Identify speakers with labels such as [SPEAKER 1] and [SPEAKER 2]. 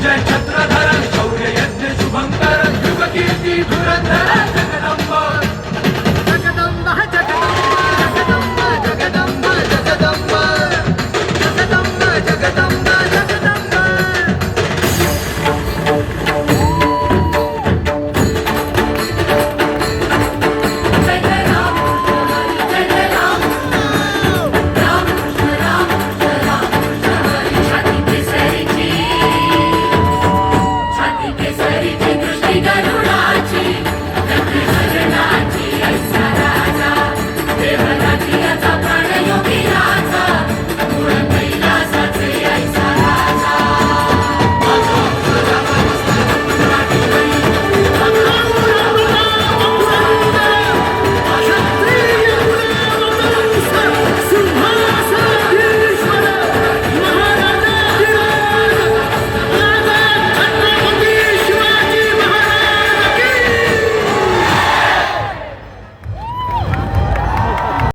[SPEAKER 1] मृत्युंजय छत्रधर शौर्य यज्ञ शुभंकर युग कीर्ती धुरंधर जगदंब